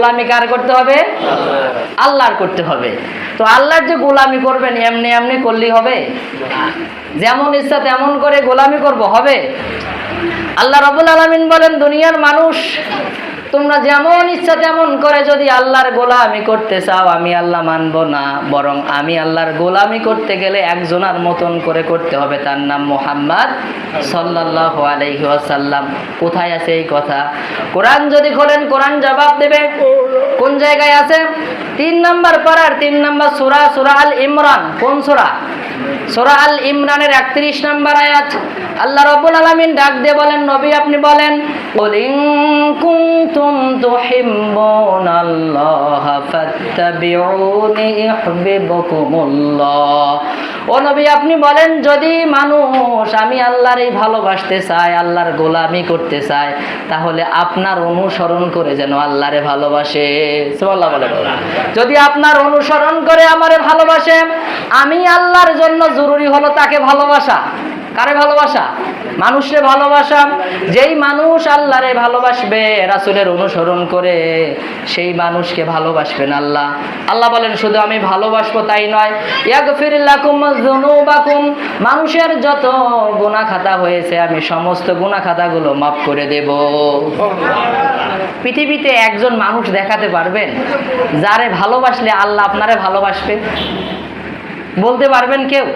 গোলামি কার করতে হবে? আল্লাহর করতে হবে। তো আল্লাহর যে গোলামি করবেন, এমনি এমনি করলেই হবে? যেমন ইচ্ছা তেমন করে গোলামি করব, হবে? আল্লাহ রবুল আলমিন বলেন, দুনিয়ার মানুষ তোমরা যেমন ইচ্ছা তেমন করে যদি আল্লাহর গোলামি করতে চাও, আমি আল্লাহ মানব না। বরং আমি আল্লাহর গোলামি করতে গেলে একজনার মতন করে করতে হবে। তার নাম মোহাম্মদ সাল্লাহ আলহিহাসাল্লাম কোথায় আছে এই কথা? কোরআন যদি খোলেন, কোরআন জবাব দেবে। কোন জায়গায় আছে? তিন নম্বর পাড়ার তিন নম্বর সুরা সুরা আল ইমরান। কোন সুরা? সুরা আল ইমরানের একত্রিশ নম্বর আয়াত। আল্লাহ রবুল আলমিন ডাক দিয়ে বলেন, নবী আপনি বলেন ও নবী আপনি বলেন, যদি মানুষ আমি আল্লাহর এই ভালোবাসতে চাই আল্লাহর গোলামি করতে চাই তাহলে আপনার অনুসরণ করে যেন আল্লাহরে ভালোবাসে। যদি আপনার অনুসরণ করে আমারে ভালোবাসেন আমি আল্লাহর জন্য জরুরি হলো তাকে ভালোবাসা। কারে ভালোবাসা? মানুষরে ভালোবাসা। যেই মানুষ আল্লাহরে ভালোবাসবে, রাসূলের অনুসরণ করে, সেই মানুষকে ভালোবাসবেন আল্লাহ। আল্লাহ বলেন, শুধু আমি ভালোবাসবো তাই নয়। মানুষের যত গুনাহ খাতা হয়েছে, আমি সমস্ত গুনাহ খাতাগুলো মাফ করে দেব। পৃথিবীতে একজন মানুষ দেখাতে পারবেন, যারে ভালোবাসলে আল্লাহ আপনারে ভালোবাসবে? বলতে পারবেন কেউ?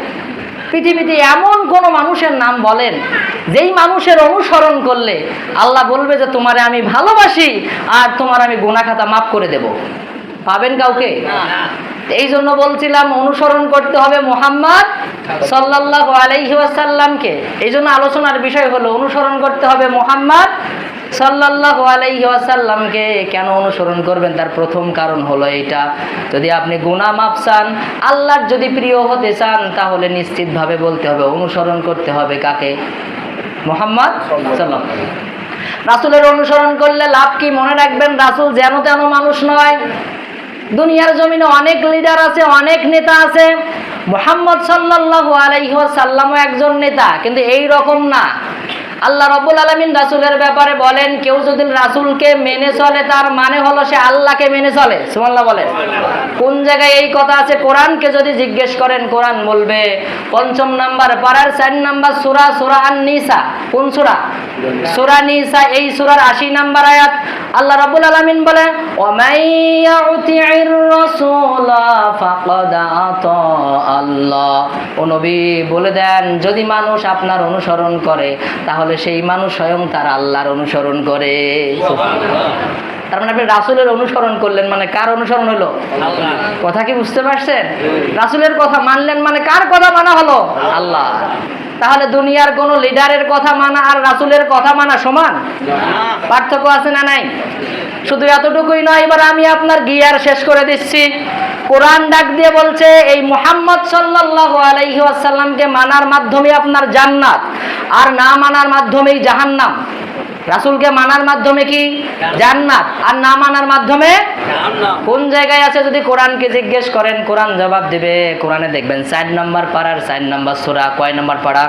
পৃথিবীতে এমন কোন মানুষের নাম বলেন, যেই মানুষের অনুসরণ করলে আল্লাহ বলবে যে তোমারে আমি ভালোবাসি আর তোমার আমি গুনাখাতা মাফ করে দেব। পাবেন কাউকে? এই জন্য বলছিলাম অনুসরণ করতে হবে মোহাম্মদ সাল্লাহ আলাইহি ওয়াসাল্লামকে। এই জন্য আলোচনার বিষয় হলো অনুসরণ করতে হবে মোহাম্মদ সাল্লাহ আলাইহি ওয়াসাল্লামকে কেন অনুসরণ করবেন? তার প্রথম কারণ হলো এইটা। যদি আপনি গুনাহ মাপ চান, আল্লাহর যদি প্রিয় হতে চান, তাহলে নিশ্চিতভাবে বলতে হবে, অনুসরণ করতে হবে কাকে? মোহাম্মদ সাল্লাম রাসুলের অনুসরণ করলে লাভ কি মনে রাখবেন? রাসূল যেন তেন মানুষ নয়। দুনিয়ার জমিনে অনেক লিডার আছে, অনেক নেতা আছে। মোহাম্মদ সাল্লাল্লাহু আলাইহি সাল্লামও একজন নেতা, কিন্তু এই রকম না। আল্লাহ রব্বুল আলমিন রাসুলের ব্যাপারে বলেন, কেউ যদি রাসুলকে মেনে চলে, তার মানে হলো সে আল্লাহকে মেনে চলে। সুমাল্লাহ বলেন। কোন জায়গায় এই কথা আছে? কোরআনকে যদি জিজ্ঞেস করেন, কোরআন বলবে। পঞ্চম নাম্বার পাড়ার চার নাম্বার সুরা সুরা আন নিসা কোন সুরা? সুরা নিসা, এই সুরার আশি নাম্বার আয়াত। আল্লাহ রাব্বুল আলামিন বলে আল্লাহ। ও নবী বলে দেন, যদি মানুষ আপনার অনুসরণ করে, তাহলে সেই মানুষ স্বয়ং তার আল্লাহর অনুসরণ করে। তার মানে আপনি রাসুলের অনুসরণ করলেন মানে কার অনুসরণ হলো? কথা কি বুঝতে পারছেন? রাসুলের কথা মানলেন মানে কার কথা মানা হলো? আল্লাহ। তাহলে দুনিয়ার কোন লিডারের কথা মানা আর রাসুলের কথা মানা সমান? পার্থক্য আছে না নাই? শুধু এতটুকুই নয় এবার আমি আপনার গিয়ার শেষ করে দিচ্ছি। কোরআন ডাক দিয়ে বলছে এই মোহাম্মদ সাল্লাল্লাহু আলাইহি ওয়াসাল্লামকে মানার মাধ্যমে আপনার জান্নাত আর না মানার মাধ্যমেই জাহান্নাম। রাসূলকে মানার মাধ্যমে কি? জান্নাত। আর না মানার মাধ্যমে? কোন জায়গায় আছে যদি কোরআনকে জিজ্ঞেস করেন কোরআন জবাব দেবে। কোরআনে দেখবেন চার নাম্বার পাড়ার চার নাম্বার সুরা। কয় নাম্বার পাড়া?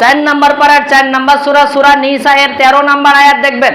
চার নাম্বার পাড়ার চার নাম্বার সূরা সুরা নিসা এর তেরো নাম্বার আয়াত দেখবেন।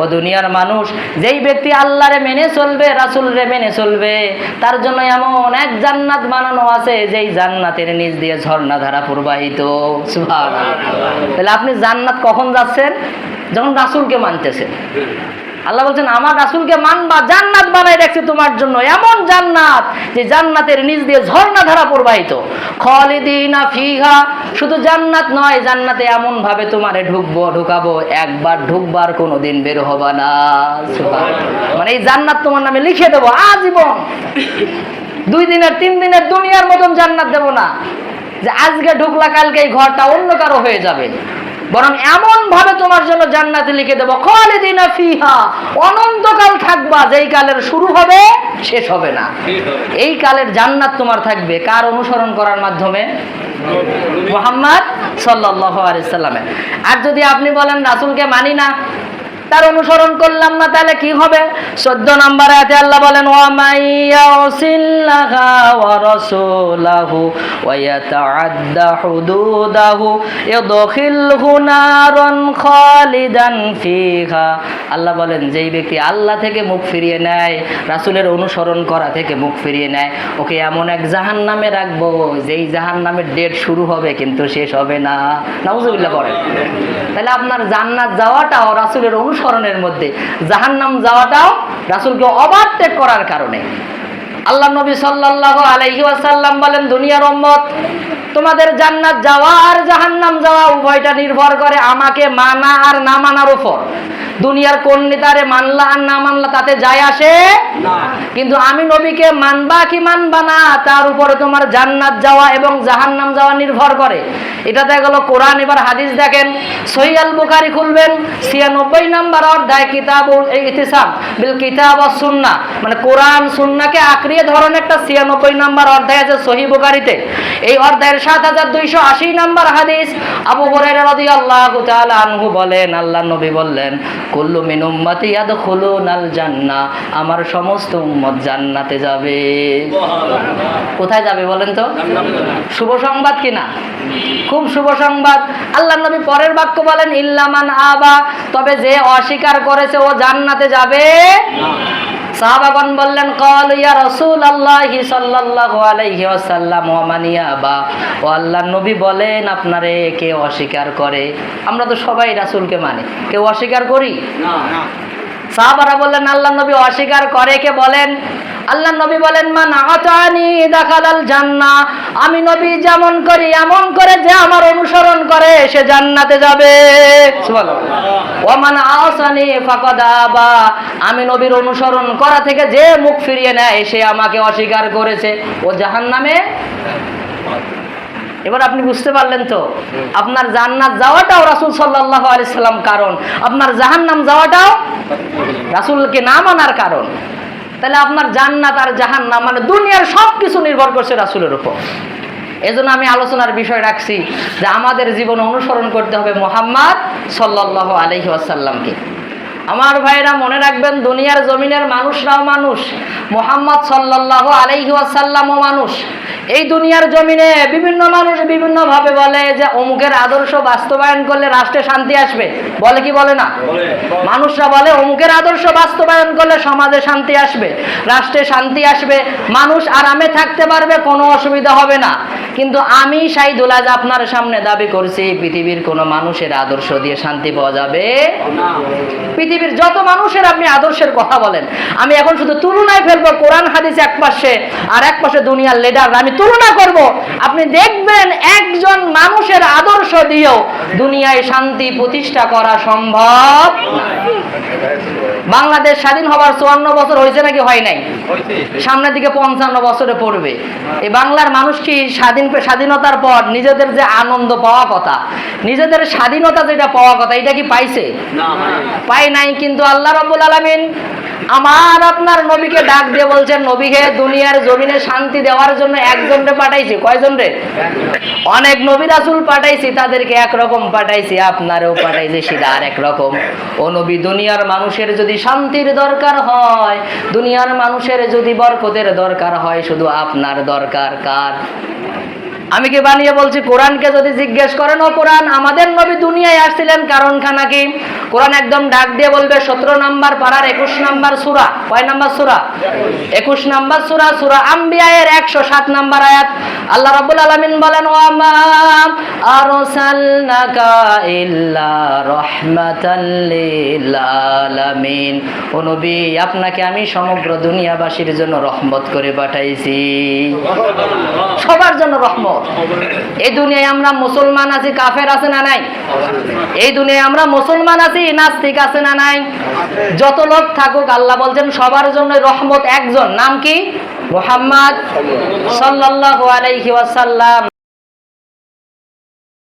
ও দুনিয়ার মানুষ, যেই ব্যক্তি আল্লাহরে মেনে চলবে, রাসুলরে মেনে চলবে, তার জন্য এমন এক জান্নাত বানানো আছে, যেই জান্নাতের নিচ দিয়ে ঝর্ণা ধারা প্রবাহিত তাহলে আপনি জান্নাত কখন যাচ্ছেন? যখন রাসুলকে মানতেছেন। আল্লাহ বলছেন আমার রাসূলকে মানবা, জান্নাত বানাই রাখছে তোমার জন্য। এমন জান্নাত যে জান্নাতের নিচ দিয়ে ঝর্ণা ধারা প্রবাহিত। খালিদিনা ফিহা। শুধু জান্নাত নয়, জান্নাতে এমন ভাবে তোমারে ঢুকবো, ঢুকাবো, একবার ঢুকবার কোনোদিন বের হবা না। মানে এই জান্নাত তোমার নামে লিখে দেবো, আজীবন। দুই দিনের, তিন দিনের দুনিয়ার মতন জান্নাত দেব না। যে আজকে ঢুকলা, কালকে এই ঘরটা অন্য কারও হয়ে যাবে। বরং এমন ভাবে তোমার জন্য জান্নাতে লিখে দেবো খালিদিনা ফিহা অনন্তকাল থাকবা যেই কালের শুরু হবে শেষ হবে না। এই কালের জান্নাত তোমার থাকবে কার অনুসরণ করার মাধ্যমে? মোহাম্মদ। সাল্লাহ আর যদি আপনি বলেন রাসুলকে মানি না তার অনুসরণ করলাম না, তাহলে কি হবে? চোদ্দ নম্বর আয়াতে আল্লাহ বলেন আল্লাহ বলেন, যেই ব্যক্তি আল্লাহ থেকে মুখ ফিরিয়ে নেয়, রাসূলের অনুসরণ করা থেকে মুখ ফিরিয়ে নেয়, ওকে এমন এক জাহান্নামে রাখব, যেই জাহান্নামের ডেট শুরু হবে কিন্তু শেষ হবে না। নাউজুবিল্লাহ করেন তাহলে আপনার জান্নাত যাওয়াটাও রাসূলের অনুসরণের মধ্যে। জাহান্নাম যাওয়াটাও রাসুলকে অবাধ ত্যাগ করার কারণে। আল্লাহ নবী সাল্লাহ আলাইহি আসাল্লাম বলেন, দুনিয়ার উম্মত, তোমাদের জান্নাত যাওয়া আর জাহান্নাম যাওয়া উভয়টা নির্ভর করে আমাকে মানা আর না মানার উপর। দুনিয়ার কোন নেতারে মানলা আর না মানলা তাতে যায় আসে? কিন্তু আমি নবীকে মানবা কি মানবা না তার উপরে তোমার জান্নাত যাওয়া এবং জাহান্নাম যাওয়া নির্ভর করে। এটাতে গেল কোরআন এবার হাদিস দেখেন। সহি আল বুখারি খুলবেন ছিয়ানব্বই নাম্বার অধ্যায় কিতাবুল এই ইতিসাম বিল কিতাব সুন্না মানে কোরআন সুন্নাকে আঁকড়িয়ে ধরন একটা ছিয়ানব্বই নাম্বার অধ্যায় আছে সহি বুখারিতে। এই অধ্যায়ের সাত হাজার দুইশো আশি নাম্বার হাদিস। আবু হুরাইরা রাদিয়াল্লাহু তাআলা আনহু বলেন আল্লাহ নবী বললেন কুল্লু মিন খোলো নাল জান্না, আমার সমস্ত উম্মত জান্নাতে যাবে। কোথায় যাবে বলেন তো? শুভ সংবাদ কিনা খুব শুভ সংবাদ। আল্লাহ নবী পরের বাক্য বলেন, ইল্লামান আবা তবে যে অস্বীকার করেছে ও জান্নাতে যাবে সাহাবাগণ বললেন কল ইয়া রসুল আল্লাহি সাল্লাল্লাহু আলাইহি ওয়াসাল্লাম ওয়া মান ইয়াবা ও আল্লাহর নবী বলেন আপনারে কে অস্বীকার করে? আমরা তো সবাই রাসূলকে মানি। কেউ অস্বীকার করি? সাহাবারা বললেন আল্লাহ নবী অস্বীকার করে কে বলেন? আল্লাহ নবী বলেন মান আতানি দাখালাল জান্নাহ। আমি নবী যেমন করি এমন করে যে আমার অনুসরণ করে সে জান্নাতে যাবে। সুবহানাল্লাহ। ওমান আসানি ফাকাদ আবা। আমি নবীর অনুসরণ করা থেকে যে মুখ ফিরিয়ে নেয়, সে আমাকে অস্বীকার করেছে। ও জাহান্নামে? এবার আপনি বুঝতে পারলেন তো, আপনার জান্নাত যাওয়াটাও রাসূল সাল্লাল্লাহু আলাইহি সাল্লাম কারণ। আপনার জাহান্নাম যাওয়াটাও রাসূলকে না মানার কারণ। তাহলে আপনার জান্নাত আর জাহান্নাম মানে দুনিয়ার সব কিছু নির্ভর করছে রাসূলের উপর। এজন্য আমি আলোচনার বিষয় রাখছি যে আমাদের জীবন অনুসরণ করতে হবে মোহাম্মদ সাল্লাল্লাহু আলাইহি ওয়াসাল্লামকে। আমার ভাইরা মনে রাখবেন দুনিয়ার জমিনের মানুষরাও মানুষ মোহাম্মদ সাল্লাল্লাহু আলাইহি ওয়াসাল্লামও মানুষ। এই দুনিয়ার জমিনে বিভিন্ন মানুষ বিভিন্ন ভাবে বলে যে অমুকের আদর্শ বাস্তবায়ন করলে রাষ্ট্রে শান্তি আসবে। বলে কি বলে না? মানুষরা বলে অমুকের আদর্শ বাস্তবায়ন করলে সমাজে শান্তি আসবে রাষ্ট্রে শান্তি আসবে মানুষ আরামে থাকতে পারবে কোনো অসুবিধা হবে না। কিন্তু আমি সাইদুল আজ আপনার সামনে দাবি করছি, পৃথিবীর কোনো মানুষের আদর্শ দিয়ে শান্তি পাওয়া যাবে? পৃথিবীর যত মানুষের আপনি আদর্শের কথা বলেন, আমি এখন শুধু তুলনায় ফেলব, কোরআন, হাদিস এক পাশে, আর এক পাশে দুনিয়ার লেডার আমি তুলনা করব। আপনি দেখবেন একজন মানুষের আদর্শ দিয়েও দুনিয়ায় শান্তি প্রতিষ্ঠা করা সম্ভব। বাংলাদেশ স্বাধীন হবার চুয়ান্ন বছর হয়েছে নাকি হয় নাই? সামনের দিকে পঞ্চান্ন বছরে পড়বে। এই বাংলার মানুষ কি স্বাধীন স্বাধীনতার পর নিজেদের যে আনন্দ পাওয়া কথা নিজেদের স্বাধীনতা যেটা পাওয়া কথা এটা কি পাইছে? পাই নাই। কিন্তু আল্লাহ রব্বুল আলামিন আমার আপনার নবীকে ডাক দিয়ে বলছেন নবী হে দুনিয়ার জমিনে শান্তি দেওয়ার জন্য একজনরে পাঠাইছি। কয়জন রে? অনেক নবী রাসূল পাঠাইছি। তাদেরকে একরকম পাঠাইছি, আপনারও পাঠাইছে সেটা আর একরকম। ও নবী, দুনিয়ার মানুষের যদি শান্তির দরকার হয়, দুনিয়ার মানুষের যদি বরকতের দরকার হয়, শুধু আপনার দরকার কার? আমি কি বানিয়ে বলছি, কোরআনকে যদি জিজ্ঞেস করেন ও কোরআন, আমাদের নবী দুনিয়ায় আসছিলেন কারণ খানা কি? কোরআন একদম ডাক দিয়ে বলবে, সতেরো নাম্বার পাড়ার একুশ নাম্বার সুরা। কয় নাম্বার সুরা? একুশ নাম্বার সুরা সুরা আম্বিয়ায়ের একশো সাত নাম্বার আয়াত। আল্লাহ রাব্বুল আলামিন বলেন ও আপনাকে আমি সমগ্র দুনিয়াবাসীর জন্য রহমত করে পাঠাইছি। সবার জন্য রহমত। এই দুনিয়ায় আমরা মুসলমান আছি, কাফের আছে না নাই? এই দুনিয়ায় আমরা মুসলমান আছি, নাস্তিক আছে না নাই? যত লোক থাকুক, আল্লাহ বলছেন, সবার জন্য রহমত একজন। নাম কি? মোহাম্মদ সাল্লাহ আলাইহি ওয়াসাল্লাম।